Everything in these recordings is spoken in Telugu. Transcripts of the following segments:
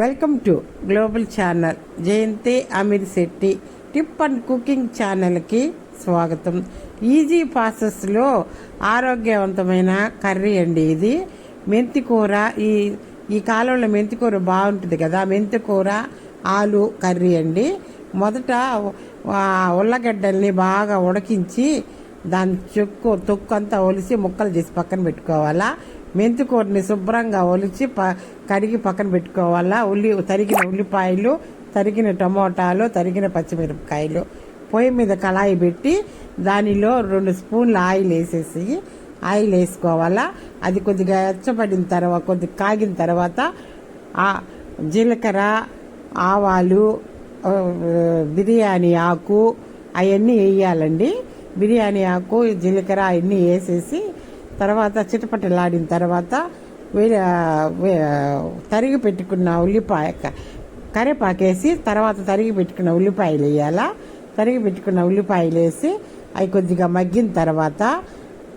Welcome to global channel Jayanti Amir Shetty tip and cooking ఛానల్కి స్వాగతం. ఈజీ ప్రాసెస్లో ఆరోగ్యవంతమైన కర్రీ అండి ఇది. మెంతి కూర ఈ ఈ కాలంలో మెంతికూర బాగుంటుంది కదా మెంతికూర ఆలు కర్రీ అండి. మొదట ఉల్లగడ్డల్ని బాగా ఉడికించి దాని చెక్కు తొక్కు అంతా ఒలిసి ముక్కలు చేసి పక్కన పెట్టుకోవాలా. మెంతికూరని శుభ్రంగా ఒలిచి ప కడిగి పక్కన పెట్టుకోవాలా? ఉల్లి తరిగిన ఉల్లిపాయలు తరిగిన టమోటాలు తరిగిన పచ్చిమిరపకాయలు. పొయ్యి మీద కళాయి పెట్టి దానిలో రెండు స్పూన్లు ఆయిల్ వేసేసి ఆయిల్ వేసుకోవాలా? అది కొద్దిగా ఎచ్చబడిన తర్వాత కొద్దిగా కాగిన తర్వాత ఆ జీలకర్ర ఆవాలు బిర్యానీ ఆకు అవన్నీ వేయాలండి. బిర్యానీ ఆకు జీలకర్ర అవన్నీ వేసేసి తర్వాత చిటపటలాడిన తర్వాత వే- తరిగి పెట్టుకున్న ఉల్లిపాయ క- కరివేపాకేసి తర్వాత తరిగి పెట్టుకున్న ఉల్లిపాయలు వేయాలా? తరిగి పెట్టుకున్న ఉల్లిపాయలు వేసి అవి కొద్దిగా మగ్గిన తర్వాత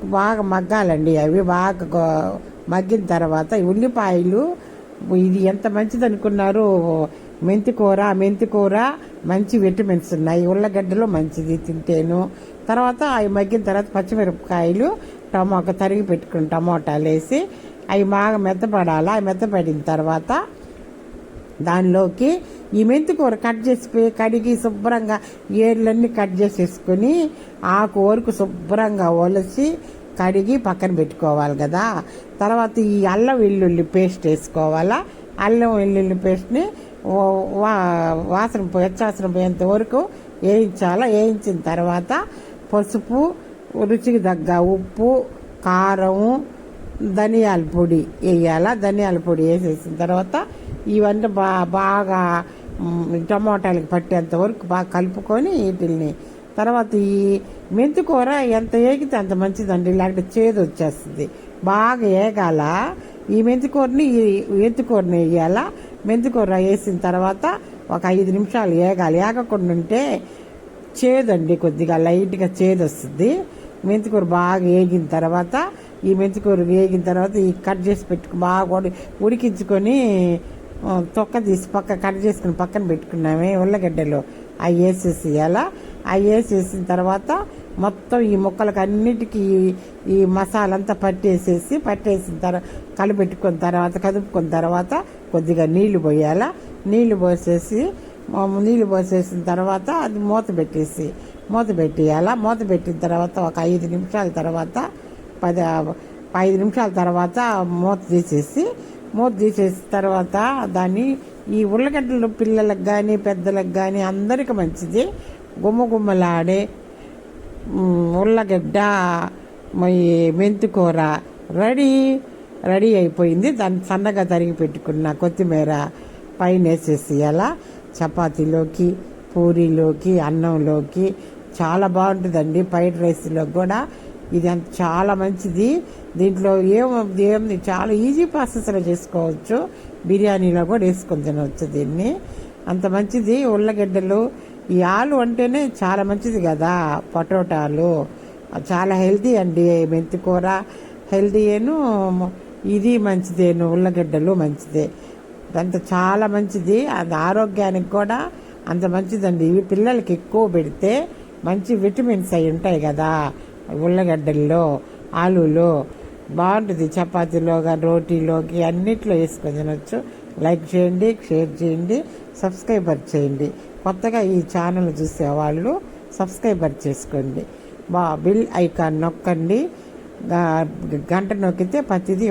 బాగా మగ్గాలండి అవి బాగా మగ్గిన తర్వాత ఉల్లిపాయలు ఇది ఎంత మంచిది అనుకున్నారు? మెంతి కూర మెంతి కూర మంచి విటమిన్స్ ఉన్నాయి. ఉల్లగడ్డలో మంచిది తింటేను. తర్వాత అవి మగ్గిన తర్వాత పచ్చిమిరపకాయలు టమోటా తరిగి పెట్టుకుని టమోటాలు వేసి అవి బాగా మెత్తపడాలి. అవి మెత్తపడిన తర్వాత దానిలోకి ఈ మెంతి కూర కట్ చేసి కడిగి శుభ్రంగా ఏర్లన్నీ కట్ చేసేసుకుని ఆకు వరకు శుభ్రంగా ఒలసి కడిగి పక్కన పెట్టుకోవాలి కదా. తర్వాత ఈ అల్లం వెల్లుల్లి పేస్ట్ వేసుకోవాలా. అల్లం వెల్లుల్లి పేస్ట్ని వా- వాసన పో- పోయేంత వరకు వేయించాలా. వేయించిన తర్వాత పసుపు రుచికి తగ్గ ఉప్పు కారం ధనియాల పొడి వేయాల? ధనియాల పొడి వేసేసిన తర్వాత ఇవన్నీ బా బాగా టమోటాలకి పట్టేంత వరకు బాగా కలుపుకొని వీటిల్ని తర్వాత ఈ మెంతి కూర ఎంత ఏగితే అంత మంచిదండి. లేకపోతే చేదు వచ్చేస్తుంది. బాగా ఏగాల ఈ మెంతికూరని ఈ మెంతి వేయాలా? వేసిన తర్వాత ఒక ఐదు నిమిషాలు ఏగాలి ఏగకుండా ఉంటే చేదండి కొద్దిగా లైట్గా చేదు వస్తుంది మెంతికూర బాగా వేగిన తర్వాత ఈ మెంతికూర వేగిన తర్వాత ఈ కట్ చేసి పెట్టుకు బాగా ఉడి- ఉడికించుకొని తొక్క తీసి పక్క కట్ చేసుకుని పక్కన పెట్టుకున్నామే ఉల్లగడ్డలు. అవి వేసేసి అవి వేసేసిన తర్వాత మొత్తం ఈ ముక్కలకు అన్నిటికీ ఈ- మసాలా అంతా పట్టేసేసి పట్టేసిన తర్వాత కలిపెట్టుకున్న తర్వాత కదుపుకున్న తర్వాత కొద్దిగా నీళ్ళు పోయాల. నీళ్ళు పోసేసి నీళ్ళు పోసేసిన తర్వాత అది మూత పెట్టేసి మూత పెట్టేయాలా మూత పెట్టిన తర్వాత ఒక ఐదు నిమిషాల తర్వాత పది ఐదు నిమిషాల తర్వాత మూత తీసేసి మూత తీసేసిన తర్వాత దాన్ని ఈ ఉల్లగడ్డలు పిల్లలకు కానీ పెద్దలకు కానీ అందరికి మంచిది. గుమ్మ గుమ్మలాడే ఉల్లగడ్డ మెంతికూర రెడీ రెడీ అయిపోయింది. దాన్ని సన్నగా తరిగి పెట్టుకున్న కొత్తిమీర పైన వేసేసి అలా చపాతీలోకి పూరీలోకి అన్నంలోకి చాలా బాగుంటుందండి ఫ్రైడ్ రైస్లో కూడా. ఇది అంత చాలా మంచిది. దీంట్లో ఏం ఏం చాలా ఈజీ ప్రాసెస్లో చేసుకోవచ్చు. బిర్యానీలో కూడా వేసుకొని తినవచ్చు దీన్ని. అంత మంచిది. ఉల్లగడ్డలు ఈ ఆలు అంటేనే చాలా మంచిది కదా పొటోటాలు. చాలా హెల్తీ అండి మెంతి కూర. హెల్తీయేను ఇది మంచిదేను ఉల్లగడ్డలు మంచిదే. అంత చాలా మంచిది. అది ఆరోగ్యానికి కూడా అంత మంచిదండి. ఇవి పిల్లలకి ఎక్కువ పెడితే మంచి విటమిన్స్ అవి ఉంటాయి కదా. ఉల్లగడ్డల్లో ఆలులో బాగుంటుంది. చపాతీలోగా రోటీలోకి అన్నిట్లో వేసుకొని తినొచ్చు. లైక్ చేయండి షేర్ చేయండి సబ్స్క్రైబర్ చేయండి. కొత్తగా ఈ ఛానల్ చూసేవాళ్ళు సబ్స్క్రైబర్ చేసుకోండి. బా బిల్ ఐకాన్ నొక్కండి. గంట నొక్కితే ప్రతిదీ